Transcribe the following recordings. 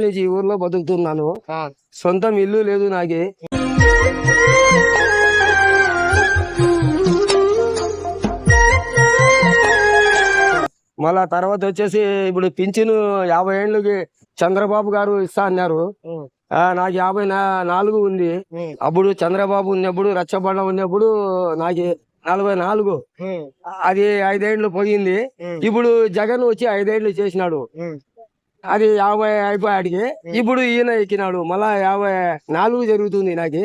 ఈ ఊర్లో బతుకుతున్నాను. సొంతం ఇల్లు లేదు నాకి. మళ్ళా తర్వాత వచ్చేసి ఇప్పుడు పింఛను యాభై ఏళ్ళకి చంద్రబాబు గారు ఇస్తా అన్నారు. ఆ, నాకు యాభై నాలుగు ఉంది. అప్పుడు చంద్రబాబు ఉన్నప్పుడు రచ్చబండ ఉన్నప్పుడు నాకు నలభై నాలుగు. అది ఐదేళ్ళు పోయింది. ఇప్పుడు జగన్ వచ్చి ఐదేళ్ళు చేసినాడు. అది యాభై అయిపోయాడికి. ఇప్పుడు ఈయన ఎక్కినాడు. మళ్ళా యాభై నాలుగు జరుగుతుంది నాకు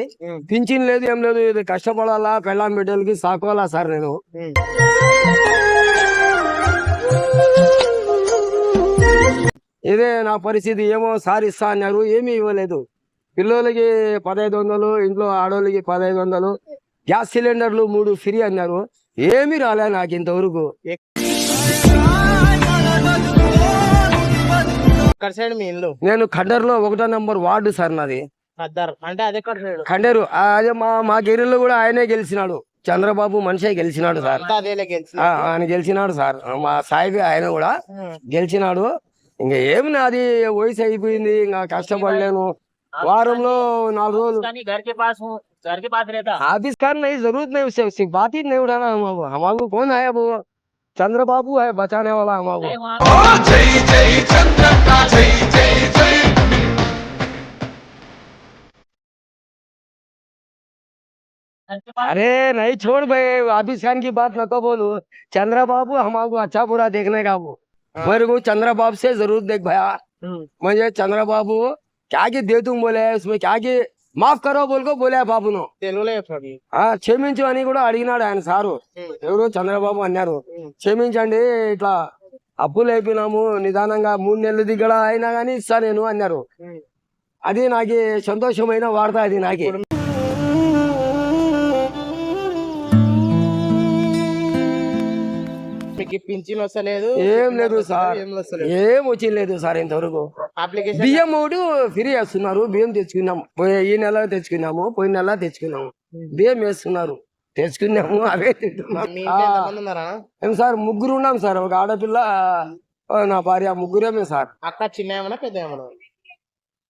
పింఛన్ లేదు ఏం లేదు. ఇది కష్టపడాలా పెళ్ళాం బిడ్డలకి సాకోవాలా సార్ నేను? ఇదే నా పరిస్థితి. ఏమో సార్ ఇస్తా అన్నారు. ఏమీ ఇవ్వలేదు. పిల్లలకి పదహైదు వందలు ఇంట్లో ఆడవాళ్ళకి పదహైదు వందలు. గ్యాస్ సిలిండర్లు మూడు ఫ్రీ అన్నారు. ఏమీ రాలే నాకు ఇంతవరకు. ఎక్కడ సైడ్ మీ ఇల్లు నేను ఖండర్లో ఒకటో నంబర్ వార్డు సార్ నాది ఖద్దర్ అంటే అదే ఎక్కడ సైడ్ ఖండేరు ఆ, అదే మా మా గిరిలో కూడా ఆయనే గెలిచినాడు చంద్రబాబు మనిషే గెలిచినాడు సార్ అంతా అదేలే గెలిచి ఆ, ఆయన గెలిచినాడు సార్ మా సాయిబి ఆయన కూడా గెలిచినాడు ఇంకా ఏమి నాది వయసు అయిపోయింది ఇంకా కష్టపడలేను వారంలో నాలుగు రోజులు घर के पास हूँ घर के पास रहता ऑफिस का नहीं जरूरत नहीं उससे उसकी बात ही नहीं उठाना हम हमारे कौन है वो चंद्रबाबू है बचाने वाला हमारे। अरे नहीं छोड़ भाई ऑफ़िस खान की बात न तो बोलू। बोलो चंद्रबाबू हमारे अच्छा बुरा देखने का वो। मेरे को चंद्रबाबू से ज़रूर देख भैया। मुझे चंद्र बाबू क्या की दे तुम बोले उसमें क्या की మాఫ్ కరో బోల్కో బోలే బాబును. తెలుగులో క్షమించు అని కూడా అడిగినాడు ఆయన సారు. ఎవరు చంద్రబాబు అన్నారు. క్షమించండి ఇట్లా అప్పులు అయిపోయినాము నిదానంగా మూడు నెలలు దిగడ అయినా కానీ ఇస్తా నేను అన్నారు. అది నాకు సంతోషమైన వార్త అది నాకి. మీకు పింఛన్ వస్తలేదు. ఏం లేదు సార్. ఏం ఏం వచ్చిలేదు సార్ ఇంతవరకు. అప్లికేషన్ బియ్యం ఒకటి ఫ్రీ వేస్తున్నారు. బియ్యం తెచ్చుకున్నాము పోయి ఈ నెల తెచ్చుకున్నాము పోయిన నెల తెచ్చుకున్నాము. బియ్యం వేస్తున్నారు. తెచ్చుకున్నాము అవే తింటున్నాం. సార్ ముగ్గురు ఉన్నాం సార్. ఒక ఆడపిల్ల నా భార్య ముగ్గురేమే సార్. అక్క చిన్న ఏమన్నా పెద్ద ఏమన్నా?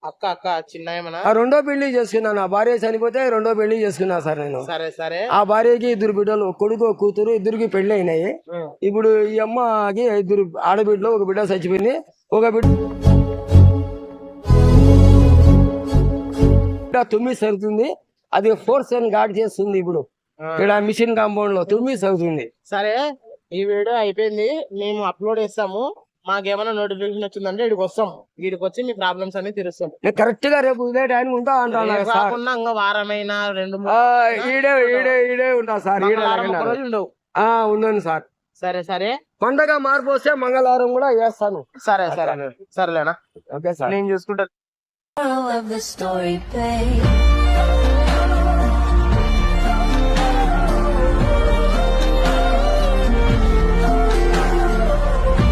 అక్క అక్క చిన్న ఆ రెండో పెళ్ళి చేసుకున్నా నా భార్య చనిపోతే రెండో పెళ్ళి చేసుకున్నా సార్ నేను. సరే సరే. ఆ భార్యకి ఇద్దరు బిడ్డలు కొడుకు కూతురు ఇద్దరికి పెళ్ళి అయినాయి ఇప్పుడు ఈ అమ్మకి ఇద్దరు ఆడబిడ్డలు ఒక బిడ్డ చచ్చిపోయింది ఒక బిడ్డ తొమ్మిది సరుతుంది అది ఫోర్స్ అని గాడ్ చేస్తుంది ఇప్పుడు. ఇక్కడ మిషన్ కాంపౌండ్లో తొమ్మిది సరుతుంది సరే ఈ వీడియో అయిపోయింది. మేము అప్లోడ్ చేస్తాము. మాకేమైనా నోటిఫికేషన్ వచ్చిందంటే ఇక్కడికి వస్తాం వీడికి వచ్చి మీ ప్రాబ్లమ్స్ అన్ని తీరుస్తాం. నేను కరెక్ట్గా రేపు ఇదే టైం ఉంటా అంటాను రేపు సార్. కాకుండా ఇంకా వారమైనా రెండు మూడు ఆ, ఈడే ఈడే ఈడే ఉంటా సార్ ఈడే మంగళవారం. రోజు ఉండవు. ఆ ఉన్నాను సార్. సరే సరే. పండగ మార్పు వస్తే మంగళవారం కూడా చేస్తాను. సరే సరే. సరేలేనా? Okay sir. నేను చూసుకుంటా. Moral of the story, babe.